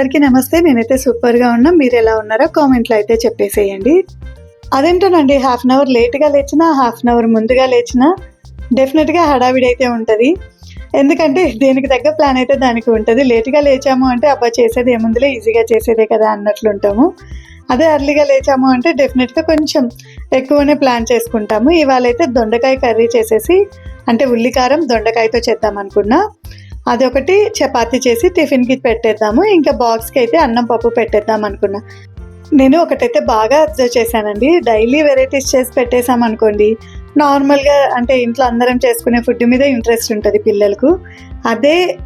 అందరికీ నమస్తే. నేనైతే సూపర్గా ఉన్నా. మీరు ఎలా ఉన్నారో కామెంట్లో అయితే చెప్పేసేయండి. అదేంటోనండి హాఫ్ అన్ అవర్ లేట్గా లేచినా హాఫ్ అన్ అవర్ ముందుగా లేచినా డెఫినెట్గా హడావిడి అయితే ఉంటుంది. ఎందుకంటే దేనికి తగ్గ ప్లాన్ అయితే దానికి ఉంటుంది. లేట్గా లేచాము అంటే అబ్బా చేసేది ఏముందిలే ఈజీగా చేసేదే కదా అన్నట్లు ఉంటాము అదే అర్లీగా లేచాము అంటే డెఫినెట్గా కొంచెం ఎక్కువనే ప్లాన్ చేసుకుంటాము. ఇవాళ అయితే దొండకాయ కర్రీ చేసేసి అంటే ఉల్లికారం దొండకాయతో చేద్దాం అనుకున్నా అదొకటి చపాతి చేసి టిఫిన్కి పెట్టేద్దాము. ఇంకా బాక్స్కి అయితే అన్నం పప్పు పెట్టేద్దాం అనుకున్నా. నేను ఒకటైతే బాగా అబ్జర్వ్ చేశానండి. డైలీ వెరైటీస్ చేసి పెట్టేశాం అనుకోండి. నార్మల్గా అంటే ఇంట్లో అందరం చేసుకునే ఫుడ్ మీద ఇంట్రెస్ట్ ఉంటుంది పిల్లలకు. అదే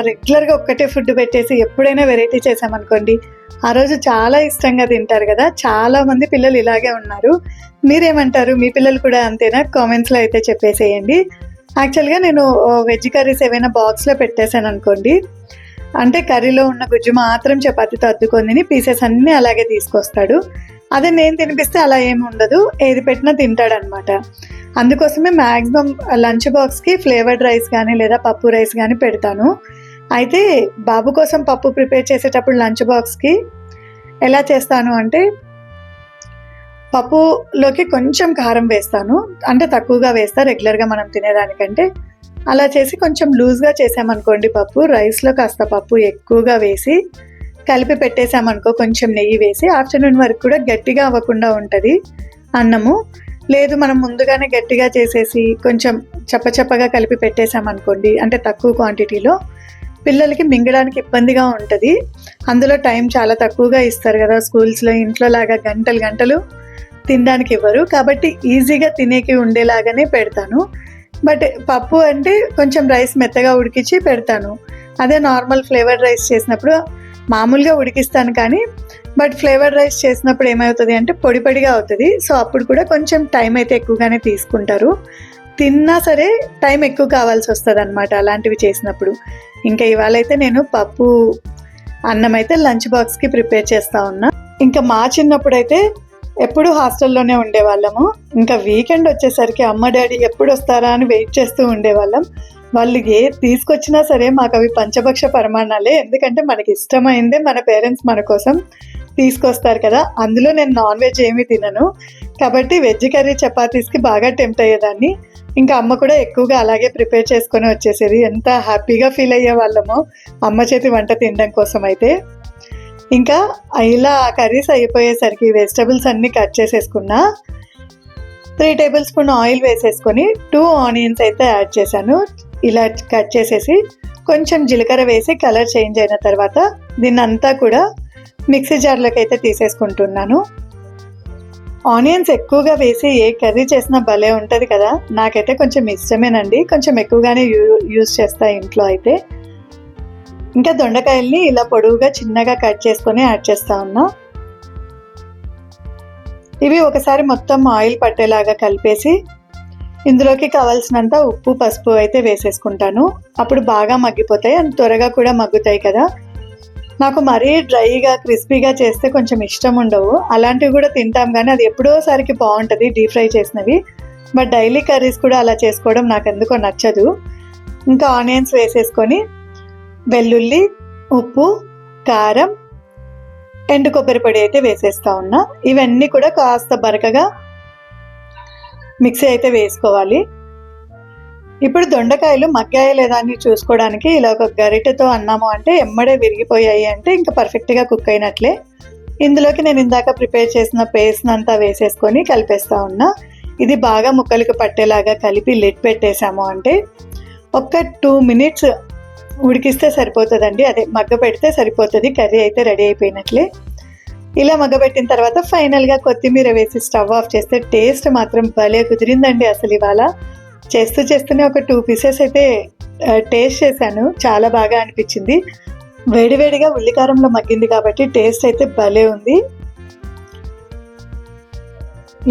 రెగ్యులర్గా ఒక్కటే ఫుడ్ పెట్టేసి ఎప్పుడైనా వెరైటీ చేసామనుకోండి ఆ రోజు చాలా ఇష్టంగా తింటారు కదా. చాలా మంది పిల్లలు ఇలాగే ఉన్నారు. మీరేమంటారు? మీ పిల్లలు కూడా అంతేనా? కామెంట్స్లో అయితే చెప్పేసేయండి. యాక్చువల్గా నేను వెజ్ కర్రీస్ ఏవైనా బాక్స్లో పెట్టేశాను అనుకోండి. అంటే కర్రీలో ఉన్న గుజ్జు మాత్రం చపాతీతో అద్దుకొని పీసెస్ అన్నీ అలాగే తీసుకొస్తాడు. అదే నేను తినిపిస్తే అలా ఏమి ఉండదు. ఏది పెట్టినా తింటాడనమాట. అందుకోసమే మ్యాక్సిమం లంచ్ బాక్స్కి ఫ్లేవర్డ్ రైస్ కానీ లేదా పప్పు రైస్ కానీ పెడతాను. అయితే బాబు కోసం పప్పు ప్రిపేర్ చేసేటప్పుడు లంచ్ బాక్స్కి ఎలా చేస్తాను అంటే పప్పులోకి కొంచెం కారం వేస్తాను. అంటే తక్కువగా వేస్తా రెగ్యులర్గా మనం తినేదానికంటే. అలా చేసి కొంచెం లూజ్గా చేసామనుకోండి పప్పు రైస్లో కాస్త పప్పు ఎక్కువగా వేసి కలిపి పెట్టేసామనుకో కొంచెం నెయ్యి వేసి ఆఫ్టర్నూన్ వరకు కూడా గట్టిగా అవ్వకుండా ఉంటుంది అన్నము. లేదు మనం ముందుగానే గట్టిగా చేసేసి కొంచెం చప్పచప్పగా కలిపి పెట్టేసామనుకోండి అంటే తక్కువ క్వాంటిటీలో పిల్లలకి మింగడానికి ఇబ్బందిగా ఉంటుంది. అందులో టైం చాలా తక్కువగా ఇస్తారు కదా స్కూల్స్లో ఇంట్లో లాగా గంటలు గంటలు తినడానికి ఇవ్వరు కాబట్టి ఈజీగా తినేకి ఉండేలాగానే పెడతాను. బట్ పప్పు అంటే కొంచెం రైస్ మెత్తగా ఉడికించి పెడతాను. అదే నార్మల్ ఫ్లేవర్డ్ రైస్ చేసినప్పుడు మామూలుగా ఉడికిస్తాను కానీ బట్ ఫ్లేవర్డ్ రైస్ చేసినప్పుడు ఏమవుతుంది అంటే పొడి పొడిగా అవుతుంది. సో అప్పుడు కూడా కొంచెం టైం అయితే ఎక్కువగానే తీసుకుంటారు. తిన్నా సరే టైం ఎక్కువ కావాల్సి వస్తుంది అనమాట అలాంటివి చేసినప్పుడు. ఇంకా ఇవాళ అయితే నేను పప్పు అన్నం అయితే లంచ్ బాక్స్కి ప్రిపేర్ చేస్తా ఉన్నా. ఇంకా మా చిన్నప్పుడు అయితే ఎప్పుడు హాస్టల్లోనే ఉండేవాళ్ళము. ఇంకా వీకెండ్ వచ్చేసరికి అమ్మ డాడీ ఎప్పుడు వస్తారా అని వెయిట్ చేస్తూ ఉండేవాళ్ళం. వాళ్ళు ఏ తీసుకొచ్చినా సరే మాకు అవి పంచభక్ష పరిమాణాలే ఎందుకంటే మనకి ఇష్టమైందే మన పేరెంట్స్ మన కోసం తీసుకొస్తారు కదా. అందులో నేను నాన్ వెజ్ ఏమీ తినను. కాబట్టి వెజ్ కర్రీ చపాతీస్కి బాగా టెంప్ట్ అయ్యేదాన్ని. ఇంకా అమ్మ కూడా ఎక్కువగా అలాగే ప్రిపేర్ చేసుకొని వచ్చేసేది. ఎంత హ్యాపీగా ఫీల్ అయ్యే వాళ్ళమో అమ్మ చేతి వంట తినడం కోసం అయితే ఇంకా ఇలా కర్రీస్ అయిపోయేసరికి వెజిటబుల్స్ అన్నీ కట్ చేసేసుకున్నా త్రీ టేబుల్ స్పూన్ ఆయిల్ వేసేసుకొని టూ ఆనియన్స్ అయితే యాడ్ చేశాను. ఇలా కట్ చేసేసి కొంచెం జీలకర్ర వేసి కలర్ చేంజ్ అయిన తర్వాత దీన్ని అంతా కూడా మిక్సీ జార్లోకి అయితే తీసేసుకుంటున్నాను. ఆనియన్స్ ఎక్కువగా వేసి ఏ కర్రీ చేసినా భలే ఉంటుంది కదా? నాకైతే కొంచెం ఇష్టమేనండి. కొంచెం ఎక్కువగానే యూ యూస్ చేస్తా ఇంట్లో అయితే. ఇంకా దొండకాయల్ని ఇలా పొడవుగా చిన్నగా కట్ చేసుకొని యాడ్ చేస్తా ఉన్నా. ఇవి ఒకసారి మొత్తం ఆయిల్ పట్టేలాగా కలిపేసి ఇందులోకి కావాల్సినంత ఉప్పు పసుపు అయితే వేసేసుకుంటాను. అప్పుడు బాగా మగ్గిపోతాయి. అండ్ త్వరగా కూడా మగ్గుతాయి కదా. నాకు మరీ డ్రైగా క్రిస్పీగా చేస్తే కొంచెం ఇష్టం ఉండవు. అలాంటివి కూడా తింటాం కానీ అది ఎప్పుడోసారికి బాగుంటుంది డీప్ ఫ్రై చేసినవి. బట్ డైలీ కర్రీస్ కూడా అలా చేసుకోవడం నాకు ఎందుకో నచ్చదు. ఇంకా ఆనియన్స్ వేసేసుకొని వెల్లుల్లి ఉప్పు కారం ఎండు కొబ్బరి పొడి అయితే వేసేస్తా ఉన్నా. ఇవన్నీ కూడా కాస్త బరకగా మిక్సీ అయితే వేసుకోవాలి. ఇప్పుడు దొండకాయలు మగ్గాయ లేదా అని చూసుకోవడానికి ఇలా ఒక గరిటెతో అన్నాము అంటే ఎమ్మడే విరిగిపోయాయి అంటే ఇంకా పర్ఫెక్ట్గా కుక్ అయినట్లే. ఇందులోకి నేను ఇందాక ప్రిపేర్ చేసిన పేస్ట్ అంతా వేసేసుకొని కలిపేస్తా ఉన్నా. ఇది బాగా ముక్కలకు పట్టేలాగా కలిపి లిడ్ పెట్టేశాము అంటే ఒక టూ మినిట్స్ ఉడికిస్తే సరిపోతుందండి. అదే మగ్గ పెడితే సరిపోతుంది. కర్రీ అయితే రెడీ అయిపోయినట్లే. ఇలా మగ్గబెట్టిన తర్వాత ఫైనల్గా కొత్తిమీర వేసి స్టవ్ ఆఫ్ చేస్తే టేస్ట్ మాత్రం భలే కుదిరిందండి అసలు ఇవాళ. చేస్తూ చేస్తూనే ఒక టూ పీసెస్ అయితే టేస్ట్ చేశాను. చాలా బాగా అనిపించింది. వేడివేడిగా ఉల్లికారంలో మగ్గింది కాబట్టి టేస్ట్ అయితే భలే ఉంది.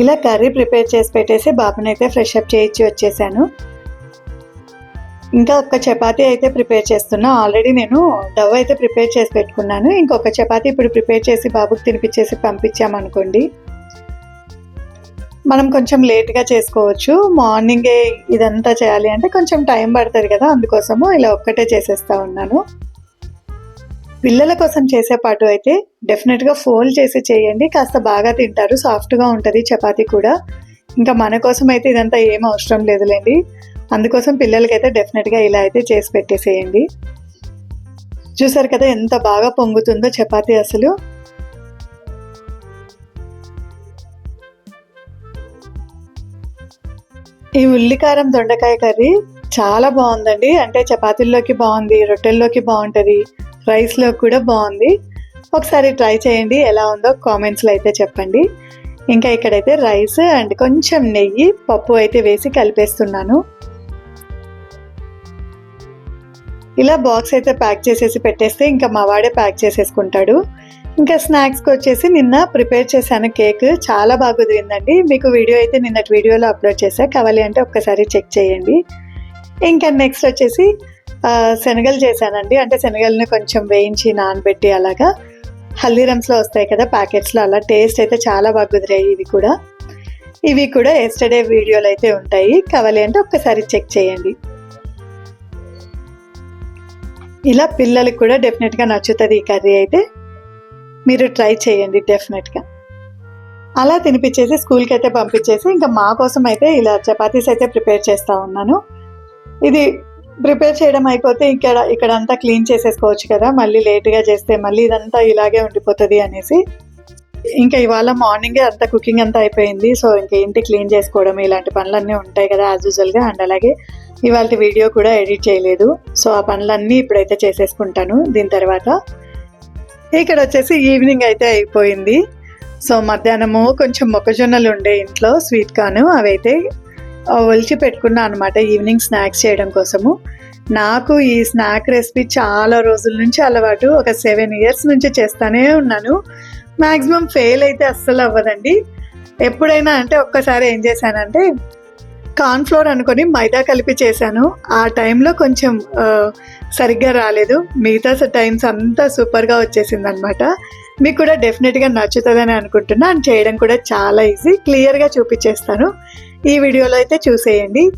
ఇలా కర్రీ ప్రిపేర్ చేసి పెట్టేసి బాబునైతే ఫ్రెష్ అప్ చేయించి వచ్చేసాను. ఇంకా ఒక చపాతీ అయితే ప్రిపేర్ చేస్తున్నా. ఆల్రెడీ నేను డవ్ అయితే ప్రిపేర్ చేసి పెట్టుకున్నాను. ఇంకొక చపాతీ ఇప్పుడు ప్రిపేర్ చేసి బాబుకి తినిపించేసి పంపించామనుకోండి. మనం కొంచెం లేట్గా చేసుకోవచ్చు. మార్నింగే ఇదంతా చేయాలి అంటే కొంచెం టైం పడుతుంది కదా అందుకోసము ఇలా ఒక్కటే చేసేస్తా ఉన్నాను. పిల్లల కోసం చేసే పాటు అయితే డెఫినెట్గా ఫోల్డ్ చేసి చేయండి. కాస్త బాగా తింటారు. సాఫ్ట్గా ఉంటుంది చపాతీ కూడా. ఇంకా మన కోసం అయితే ఇదంతా ఏం అవసరం లేదులేండి. అందుకోసం పిల్లలకైతే డెఫినెట్గా ఇలా అయితే చేసి పెట్టేసేయండి. చూసారు కదా ఎంత బాగా పొంగుతుందో చపాతీ అసలు. ఈ ఉల్లికారం దొండకాయ కర్రీ చాలా బాగుందండి. అంటే చపాతీల్లోకి బాగుంది రొట్టెల్లోకి బాగుంటుంది రైస్లో కూడా బాగుంది. ఒకసారి ట్రై చేయండి ఎలా ఉందో కామెంట్స్లో అయితే చెప్పండి. ఇంకా ఇక్కడైతే రైస్ అండ్ కొంచెం నెయ్యి పప్పు అయితే వేసి కలిపేస్తున్నాను. ఇలా బాక్స్ అయితే ప్యాక్ చేసేసి పెట్టేస్తే ఇంకా మా వాడే ప్యాక్ చేసేసుకుంటాడు. ఇంకా స్నాక్స్కి వచ్చేసి నిన్న ప్రిపేర్ చేశాను కేక్. చాలా బాగా కుదిరిందండి. మీకు వీడియో అయితే నిన్నటి వీడియోలో అప్లోడ్ చేశా. కావాలి అంటే ఒక్కసారి చెక్ చేయండి. ఇంకా నెక్స్ట్ వచ్చేసి శనగలు చేశానండి. అంటే శనగలను కొంచెం వేయించి నానబెట్టి అలాగా హల్దీరమ్స్లో వస్తాయి కదా ప్యాకెట్స్లో అలా టేస్ట్ అయితే చాలా బాగా కుదిరాయి ఇవి కూడా. ఇవి కూడా ఎస్టర్డే వీడియోలు అయితే ఉంటాయి. కావాలి అంటే ఒక్కసారి చెక్ చేయండి. ఇలా పిల్లలకి కూడా డెఫినెట్గా నచ్చుతుంది ఈ కర్రీ అయితే. మీరు ట్రై చేయండి డెఫినెట్గా అలా తినిపించేసి స్కూల్కి అయితే పంపించేసి ఇంకా మా కోసం అయితే ఇలా చపాతీస్ అయితే ప్రిపేర్ చేస్తూ ఉన్నాను. ఇది ప్రిపేర్ చేయడం అయిపోతే ఇక్కడ ఇక్కడ అంతా క్లీన్ చేసేసుకోవచ్చు కదా. మళ్ళీ లేట్గా చేస్తే మళ్ళీ ఇదంతా ఇలాగే ఉండిపోతుంది అనేసి. ఇంకా ఇవాళ మార్నింగే అంతా కుకింగ్ అంతా అయిపోయింది. సో ఇంకా ఇంటి క్లీన్ చేసుకోవడం ఇలాంటి పనులన్నీ ఉంటాయి కదా యాజ్ యూజువల్గా అండ్ అలాగే ఇవాళ వీడియో కూడా ఎడిట్ చేయలేదు. సో ఆ పనులన్నీ ఇప్పుడైతే చేసేసుకుంటాను. దీని తర్వాత ఇక్కడ వచ్చేసి ఈవినింగ్ అయితే అయిపోయింది. సో మధ్యాహ్నము కొంచెం మొక్కజొన్నలు ఉండే ఇంట్లో స్వీట్ కార్న్ అవి అయితే ఒలిచి పెట్టుకున్నా అనమాట ఈవినింగ్ స్నాక్స్ చేయడం కోసము. నాకు ఈ స్నాక్ రెసిపీ చాలా రోజుల నుంచి అలవాటు. ఒక సెవెన్ ఇయర్స్ నుంచి చేస్తానే ఉన్నాను. మ్యాక్సిమం ఫెయిల్ అయితే అస్సలు అవ్వదండి. ఎప్పుడైనా అంటే ఒక్కసారి ఏం చేశానంటే కార్న్ఫ్లోర్ అనుకొని మైదా కలిపి చేశాను. ఆ టైంలో కొంచెం సరిగ్గా రాలేదు. మిగతా టైమ్స్ అంతా సూపర్గా వచ్చేసింది అనమాట మీకు కూడా డెఫినెట్గా నచ్చుతుందని అనుకుంటున్నా. అండ్ చేయడం కూడా చాలా ఈజీ. క్లియర్గా చూపించేస్తాను ఈ వీడియోలో అయితే చూసేయండి.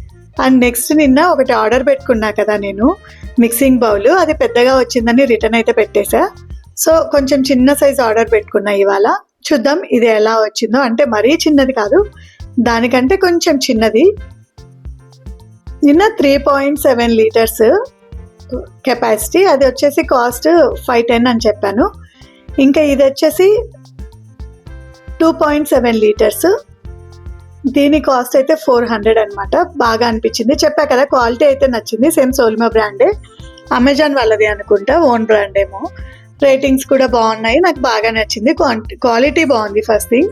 అండ్ నెక్స్ట్ నిన్న ఒకటి ఆర్డర్ పెట్టుకున్నా కదా నేను మిక్సింగ్ బౌల్. అది పెద్దగా వచ్చిందని రిటర్న్ అయితే పెట్టేశా. సో కొంచెం చిన్న సైజ్ ఆర్డర్ పెట్టుకున్నా ఇవాళ. చూద్దాం ఇది ఎలా వచ్చిందో. అంటే మరీ చిన్నది కాదు. దానికంటే కొంచెం చిన్నది. నిన్న three point seven litres capacity అది వచ్చేసి కాస్ట్ ఫైవ్ టెన్ అని చెప్పాను. ఇంకా ఇది వచ్చేసి టూ పాయింట్ సెవెన్ లీటర్స్ దీని కాస్ట్ అయితే ఫోర్ హండ్రెడ్ అనమాట బాగా అనిపించింది. చెప్పా కదా క్వాలిటీ అయితే నచ్చింది. సేమ్ సోల్మా బ్రాండే అమెజాన్ వాళ్ళది అనుకుంటా ఓన్ బ్రాండ్ ఏమో. రేటింగ్స్ కూడా బాగున్నాయి. నాకు బాగా నచ్చింది. క్వాలిటీ బాగుంది ఫస్ట్ థింగ్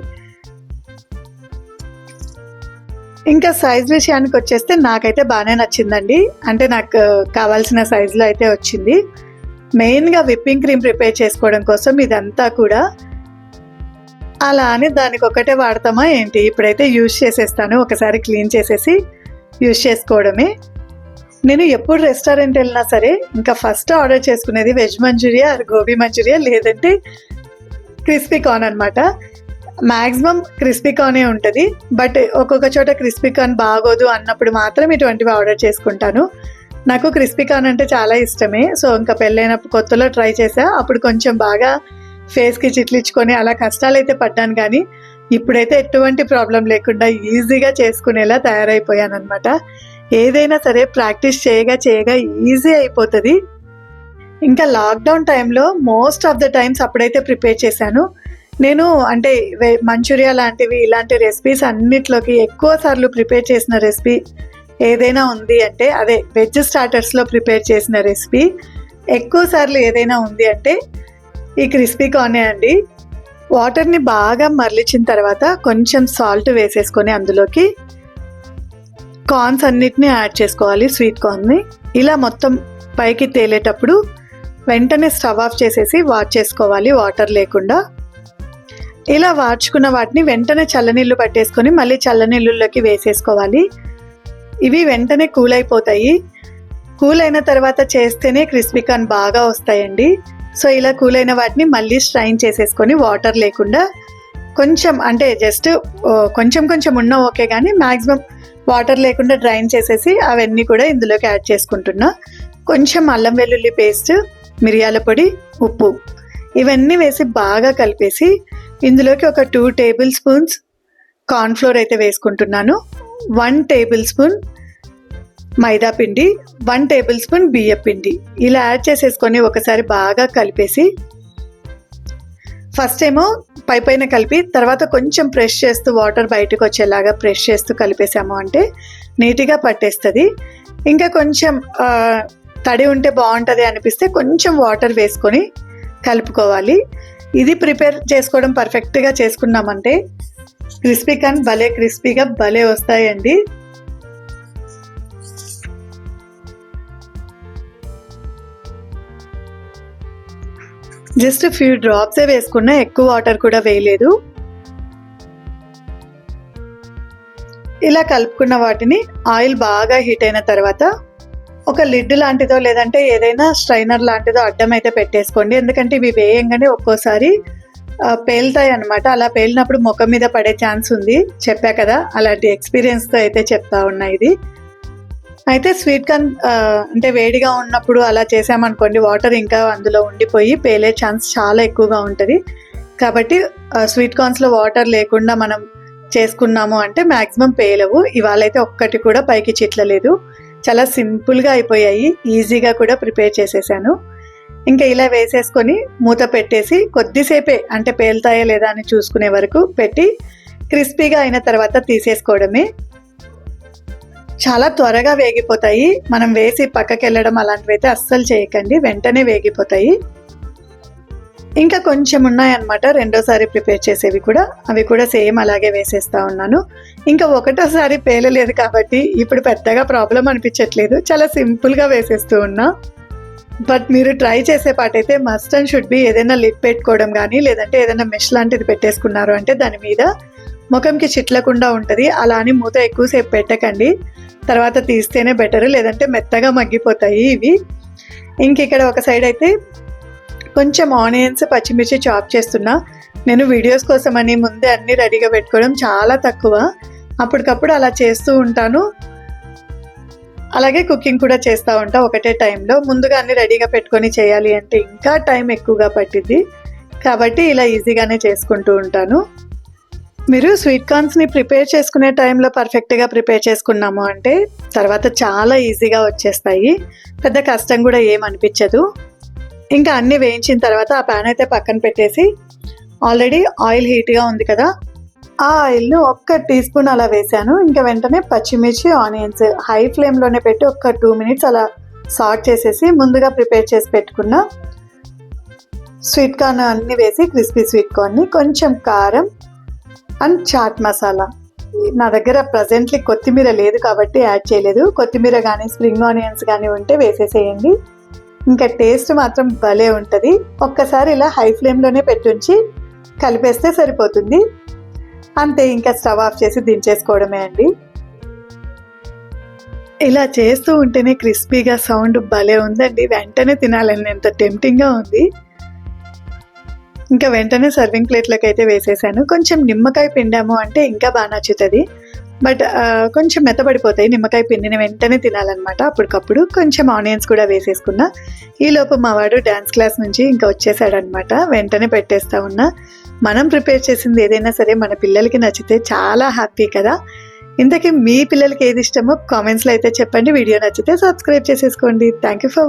ఇంకా సైజ్ విషయానికి వచ్చేస్తే నాకైతే బాగానే నచ్చిందండి. అంటే నాకు కావాల్సిన సైజులో అయితే వచ్చింది. మెయిన్గా విప్పింగ్ క్రీమ్ ప్రిపేర్ చేసుకోవడం కోసం ఇదంతా కూడా. అలా అని దానికి ఒకటే వాడతామా ఏంటి? ఇప్పుడైతే యూజ్ చేసేస్తాను. ఒకసారి క్లీన్ చేసేసి యూజ్ చేసుకోవడమే. నేను ఎప్పుడు రెస్టారెంట్ వెళ్ళినా సరే ఇంకా ఫస్ట్ ఆర్డర్ చేసుకునేది veg manchurian or gobi manchurian లేదంటే క్రిస్పీ కార్న్ అనమాట మ్యాక్సిమం క్రిస్పీ కార్నే ఉంటుంది బట్ ఒక్కొక్క చోట క్రిస్పీ కార్న్ బాగోదు అన్నప్పుడు మాత్రం ఇటువంటివి ఆర్డర్ చేసుకుంటాను. నాకు క్రిస్పీ కార్న్ అంటే చాలా ఇష్టమే సో ఇంకా పెళ్ళైనప్పుడు కొత్తలో ట్రై చేసా అప్పుడు కొంచెం బాగా ఫేస్కి చిట్లించుకొని అలా కష్టాలు అయితే పడ్డాను కానీ ఇప్పుడైతే ఎటువంటి ప్రాబ్లం లేకుండా ఈజీగా చేసుకునేలా తయారైపోయాను అనమాట ఏదైనా సరే ప్రాక్టీస్ చేయగా చేయగా ఈజీ అయిపోతుంది. ఇంకా లాక్డౌన్ టైంలో మోస్ట్ ఆఫ్ ద టైమ్స్ అప్పుడైతే ప్రిపేర్ చేశాను. నేను అంటే మంచూరియా లాంటివి ఇలాంటి రెసిపీస్ అన్నిట్లోకి ఎక్కువ సార్లు ప్రిపేర్ చేసిన రెసిపీ ఏదైనా ఉంది అంటే అదే వెజ్ స్టార్టర్స్లో ప్రిపేర్ చేసిన రెసిపీ ఎక్కువ సార్లు ఏదైనా ఉంది అంటే ఈ క్రిస్పీ కార్నే అండి. వాటర్ని బాగా మరలిచిన తర్వాత కొంచెం సాల్ట్ వేసేసుకొని అందులోకి కార్న్స్ అన్నిటిని యాడ్ చేసుకోవాలి స్వీట్ కార్న్ని ఇలా మొత్తం పైకి తేలేటప్పుడు వెంటనే స్టవ్ ఆఫ్ చేసేసి వాచ్ చేసుకోవాలి వాటర్ లేకుండా. ఇలా వాడ్చుకున్న వాటిని వెంటనే చల్లనీళ్ళు పట్టేసుకొని మళ్ళీ చల్లనీళ్ళలోకి వేసేసుకోవాలి. ఇవి వెంటనే కూల్ అయిపోతాయి కూల్ అయిన తర్వాత చేస్తేనే క్రిస్పీ కార్న్ బాగా వస్తాయండి. సో ఇలా కూల్ అయిన వాటిని మళ్ళీ స్ట్రైన్ చేసేసుకొని వాటర్ లేకుండా కొంచెం అంటే జస్ట్ కొంచెం కొంచెం ఉన్న ఓకే కానీ మ్యాక్సిమం వాటర్ లేకుండా డ్రైన్ చేసేసి అవన్నీ కూడా ఇందులోకి యాడ్ చేసుకుంటున్నా. కొంచెం అల్లం వెల్లుల్లి పేస్ట్ మిరియాల పొడి ఉప్పు ఇవన్నీ వేసి బాగా కలిపేసి ఇందులోకి ఒక టూ టేబుల్ స్పూన్స్ కార్న్ఫ్లోర్ అయితే వేసుకుంటున్నాను. వన్ టేబుల్ స్పూన్ మైదా పిండి వన్ టేబుల్ స్పూన్ బియ్య పిండి. ఇలా యాడ్ చేసేసుకొని ఒకసారి బాగా కలిపేసి ఫస్ట్ ఏమో పై పైన కలిపి తర్వాత కొంచెం ప్రెష్ చేస్తూ వాటర్ బయటకు వచ్చేలాగా ప్రెష్ చేస్తూ కలిపేసాము అంటే నీట్గా పట్టేస్తుంది. ఇంకా కొంచెం తడి ఉంటే బాగుంటుంది అనిపిస్తే కొంచెం వాటర్ వేసుకొని కలుపుకోవాలి. ఇది ప్రిపేర్ చేసుకోవడం పర్ఫెక్ట్గా చేసుకున్నామంటే క్రిస్పీ కానీ భలే క్రిస్పీగా భలే వస్తాయండి. జస్ట్ ఫ్యూ డ్రాప్సే వేసుకున్నా ఎక్కువ వాటర్ కూడా వేయలేదు. ఇలా కలుపుకున్న వాటిని ఆయిల్ బాగా హీట్ అయిన తర్వాత ఒక లిడ్ లాంటిదో లేదంటే ఏదైనా స్ట్రైనర్ లాంటిదో అడ్డం అయితే పెట్టేసుకోండి. ఎందుకంటే ఇవి వేయంగానే ఒక్కోసారి పేలుతాయి అనమాట అలా పేలినప్పుడు ముఖం మీద పడే ఛాన్స్ ఉంది. చెప్పా కదా అలాంటి ఎక్స్పీరియన్స్తో అయితే చెప్తా ఉన్నా ఇది. అయితే స్వీట్ కార్న్ అంటే వేడిగా ఉన్నప్పుడు అలా చేసామనుకోండి వాటర్ ఇంకా అందులో ఉండిపోయి పేలే ఛాన్స్ చాలా ఎక్కువగా ఉంటుంది. కాబట్టి స్వీట్ కార్న్స్లో వాటర్ లేకుండా మనం చేసుకున్నాము అంటే మ్యాక్సిమం పేలవు. ఇవాళ అయితే ఒక్కటి కూడా పైకి చిట్లలేదు. చాలా సింపుల్గా అయిపోయాయి. ఈజీగా కూడా ప్రిపేర్ చేసేసాను. ఇంకా ఇలా వేసేసుకొని మూత పెట్టేసి కొద్దిసేపే అంటే పేలుతాయా లేదా అని చూసుకునే వరకు పెట్టి క్రిస్పీగా అయిన తర్వాత తీసేసుకోవడమే. చాలా త్వరగా వేగిపోతాయి. మనం వేసి పక్కకి వెళ్ళడం అలాంటివి అయితే అస్సలు చేయకండి. వెంటనే వేగిపోతాయి. ఇంకా కొంచెం ఉన్నాయన్నమాట. రెండోసారి ప్రిపేర్ చేసేవి కూడా. అవి కూడా సేమ్ అలాగే వేసేస్తా ఉన్నాను. ఇంకా ఒకటోసారి పేలలేదు కాబట్టి ఇప్పుడు పెద్దగా ప్రాబ్లం అనిపించట్లేదు. చాలా సింపుల్గా వేసేస్తూ ఉన్నా. బట్ మీరు ట్రై చేసే పాటైతే మస్ట్ అండ్ షుడ్ బి ఏదైనా లిప్ పెట్టుకోవడం కానీ లేదంటే ఏదైనా మెష్ లాంటిది పెట్టేసుకున్నారు అంటే దాని మీద ముఖంకి చిట్లకుండా ఉంటుంది. అలా అని మూత ఎక్కువసేపు పెట్టకండి. తర్వాత తీస్తేనే బెటర్. లేదంటే మెత్తగా మగ్గిపోతాయి ఇవి. ఇంక ఇక్కడ ఒక సైడ్ అయితే కొంచెం ఆనియన్స్ పచ్చిమిర్చి చాప్ చేస్తున్నా. నేను వీడియోస్ కోసం అని ముందే అన్నీ రెడీగా పెట్టుకోవడం చాలా తక్కువ. అప్పటికప్పుడు అలా చేస్తూ ఉంటాను. అలాగే కుకింగ్ కూడా చేస్తూ ఉంటా ఒకటే టైంలో. ముందుగా అన్ని రెడీగా పెట్టుకొని చేయాలి అంటే ఇంకా టైం ఎక్కువగా పట్టింది కాబట్టి ఇలా ఈజీగానే చేసుకుంటూ ఉంటాను. మీరు స్వీట్ కార్న్స్ని ప్రిపేర్ చేసుకునే టైంలో పర్ఫెక్ట్గా ప్రిపేర్ చేసుకున్నాము అంటే తర్వాత చాలా ఈజీగా వచ్చేస్తాయి. పెద్ద కష్టం కూడా ఏం అనిపించదు. ఇంకా అన్నీ వేయించిన తర్వాత ఆ ప్యాన్ అయితే పక్కన పెట్టేసి ఆల్రెడీ ఆయిల్ హీట్గా ఉంది కదా ఆ ఆయిల్ను ఒక్క టీ స్పూన్ అలా వేసాను. ఇంకా వెంటనే పచ్చిమిర్చి ఆనియన్స్ హై ఫ్లేమ్లోనే పెట్టి ఒక్క టూ మినిట్స్ అలా సాట్ చేసేసి ముందుగా ప్రిపేర్ చేసి పెట్టుకున్న స్వీట్ కార్న్ అన్నీ వేసి క్రిస్పీ స్వీట్ కార్న్ని కొంచెం కారం అండ్ చాట్ మసాలా నా దగ్గర ప్రజెంట్లీ కొత్తిమీర లేదు కాబట్టి యాడ్ చేయలేదు. కొత్తిమీర కానీ స్ప్రింగ్ ఆనియన్స్ కానీ ఉంటే వేసేసేయండి. ఇంకా టేస్ట్ మాత్రం భలే ఉంటుంది. ఒక్కసారి ఇలా హై ఫ్లేమ్లోనే పెట్టుంచి కలిపేస్తే సరిపోతుంది. అంతే ఇంకా స్టవ్ ఆఫ్ చేసి దించేసుకోవడమే అండి. ఇలా చేస్తూ ఉంటేనే క్రిస్పీగా సౌండ్ భలే ఉందండి. వెంటనే తినాలని ఎంత టెంప్టింగ్గా ఉంది. ఇంకా వెంటనే సర్వింగ్ ప్లేట్లోకి అయితే వేసేసాను. కొంచెం నిమ్మకాయ పిండాము అంటే ఇంకా బాగా నచ్చుతుంది. బట్ ఆ, కొంచెం మెత్తబడిపోతాయి. నిమ్మకాయ పిండిని వెంటనే తినాలన్నమాట. అప్పటికప్పుడు కొంచెం ఆనియన్స్ కూడా వేసేసుకున్నా. ఈలోపు మా వాడు డ్యాన్స్ క్లాస్ నుంచి ఇంకా వచ్చేసాడనమాట వెంటనే పెట్టేస్తా ఉన్నా. మనం ప్రిపేర్ చేసింది ఏదైనా సరే మన పిల్లలకి నచ్చితే చాలా హ్యాపీ కదా. ఇంతకీ మీ పిల్లలకి ఏది ఇష్టమో కామెంట్స్లో అయితే చెప్పండి. వీడియో నచ్చితే సబ్స్క్రైబ్ చేసేసుకోండి. Thank you for